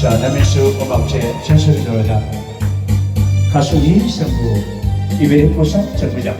자, 남일수 음악제 전설이 노래자. 가수 이성구 이베리 포상 전부장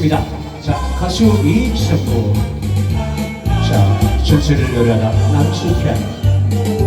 드리겠습니다. 자, 가수 이성구 자, 전설을 노래하다 남수편